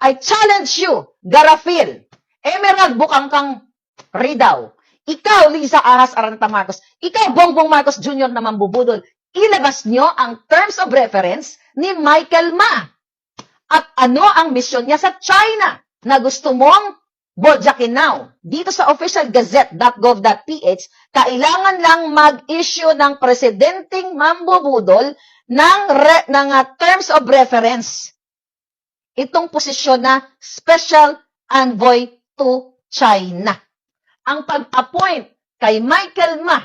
I challenge you, Garafil, Emerald Bukangkang Ridaw, ikaw, Lisa Ahas Aranta Marcos, ikaw, Bongbong Marcos Jr. na mambubudol, ilabas nyo ang terms of reference ni Michael Ma. At ano ang misyon niya sa China na gusto mong bodyakin now? Dito sa officialgazette.gov.ph, kailangan lang mag-issue ng presidenteng mambubudol ng, re- ng ah, terms of reference. Itong posisyon na Special Envoy to China. Ang pag-appoint kay Michael Ma,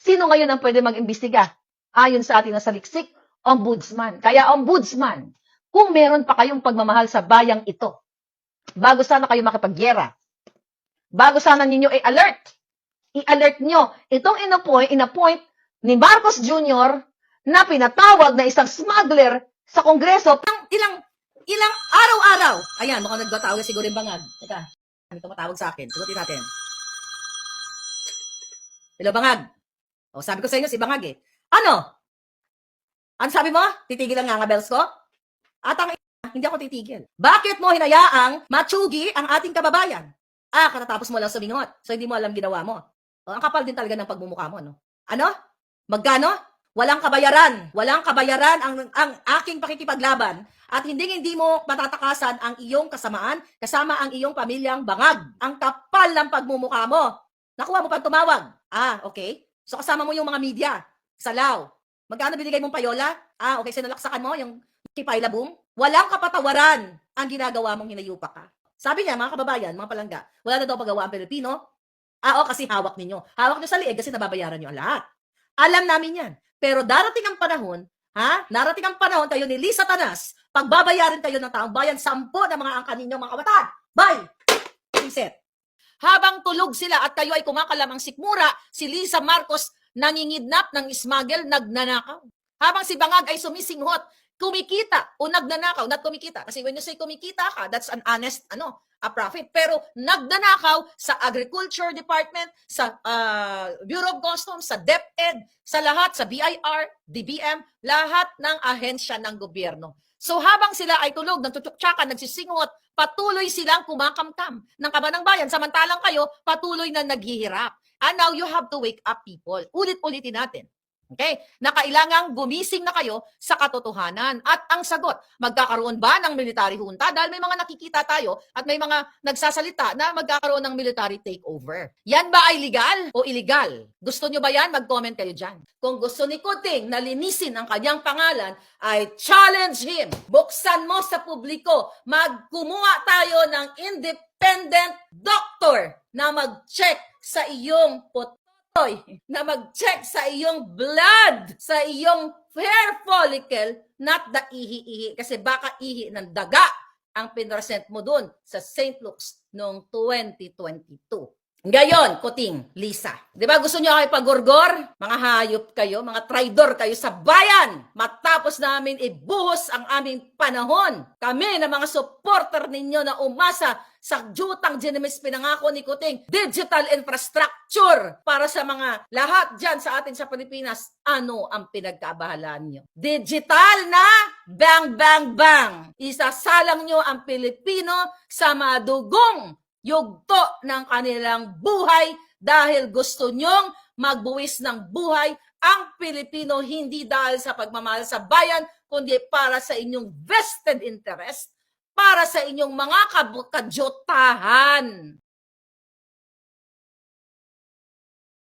sino ngayon ang pwede mag-imbestiga? Ayon sa ating nasaliksik, ombudsman. Kaya ombudsman, kung meron pa kayong pagmamahal sa bayang ito, bago sana kayo makipagyera, bago sana ninyo i-alert, i-alert nyo, itong inappoint, inappoint ni Marcos Jr. na pinatawag na isang smuggler sa Kongreso, ilang, ilang, ilang araw-araw. Ayan, mukhang nagbatawag siguro yung bangag. Teka, ano tumatawag sa akin? Sagutin natin. Hello, bangag. O, sabi ko sa inyo, si bangag eh. Ano? Ano sabi mo? Titigil ang nga bells ko? At ang ina, hindi ako titigil. Bakit mo hinayaang matsugi ang ating kababayan? Ah, katatapos mo lang sumingot. So, hindi mo alam ginawa mo. O, ang kapal din talaga ng pagmumukha mo, no? Ano? Magkano? Walang kabayaran. Walang kabayaran ang, ang aking pakikipaglaban at hindi hindi mo matatakasan ang iyong kasamaan kasama ang iyong pamilyang bangag. Ang kapal ng pagmumukha mo. Nakuha mo pang tumawag. Ah, okay. So kasama mo yung mga media. Salaw. Magkano binigay mong payola? Ah, okay. Sinalaksakan mo yung kipaila boom? Walang kapatawaran ang ginagawa mong hinayupa ka. Sabi niya, mga kababayan, mga palangga, wala na daw paggawa ang Pilipino. Ah, o, kasi hawak ninyo. Hawak nyo sa liig kasi nababayaran nyo ang lahat. Alam namin yan. Pero darating ang panahon, ha? Darating ang panahon kayo ni Lisa Tanas, pagbabayarin kayo ng taong bayan, sampo na mga angka ninyo, mga kabataan. Bye! Reset. Habang tulog sila at kayo ay kumakalamang sikmura, si Lisa Marcos nangingidnap ng smuggle, nagnanakaw. Habang si Bangag ay sumisinghot, kumikita o nagnanakaw, not kumikita. Kasi when you say kumikita ka, that's an honest, ano, a profit. Pero nagnanakaw sa Agriculture Department, sa ah, Bureau of Customs, sa DepEd, sa lahat, sa BIR, DBM, lahat ng ahensya ng gobyerno. So habang sila ay tulog, nagtutuksyakan, nagsisingot, patuloy silang kumakamkam ng kabanang bayan. Samantalang kayo, patuloy na naghihirap. And now you have to wake up people. Ulit-ulitin natin. Okay? Na kailangang gumising na kayo sa katotohanan. At ang sagot, magkakaroon ba ng military junta? Dahil may mga nakikita tayo at may mga nagsasalita na magkakaroon ng military takeover. Yan ba ay legal o illegal? Gusto nyo ba yan? Mag-comment kayo dyan. Kung gusto ni Kuting na linisin ang kanyang pangalan, I challenge him. Buksan mo sa publiko. Magkumuha tayo ng independent doctor na mag-check sa iyong potoy, na mag-check sa iyong blood, sa iyong hair follicle, not the ihi-ihi. Kasi baka ihi ng daga ang pinresent mo dun sa St. Luke's noong 2022. Ngayon, Kuting, Lisa. Di ba gusto niyo ako ipagorgor? Mga hayop kayo, mga traidor kayo sa bayan. Matapos namin ibuhos ang aming panahon. Kami na mga supporter ninyo na umasa sa jutang ginimis pinangako ni Kuting, digital infrastructure para sa mga lahat dyan sa atin sa Pilipinas. Ano ang pinagkaabahalaan nyo? Digital na bang bang bang. Isasalang nyo ang Pilipino sa madugong yugto ng kanilang buhay dahil gusto nyong magbuwis ng buhay ang Pilipino hindi dahil sa pagmamahal sa bayan, kundi para sa inyong vested interest, para sa inyong mga kadyotahan.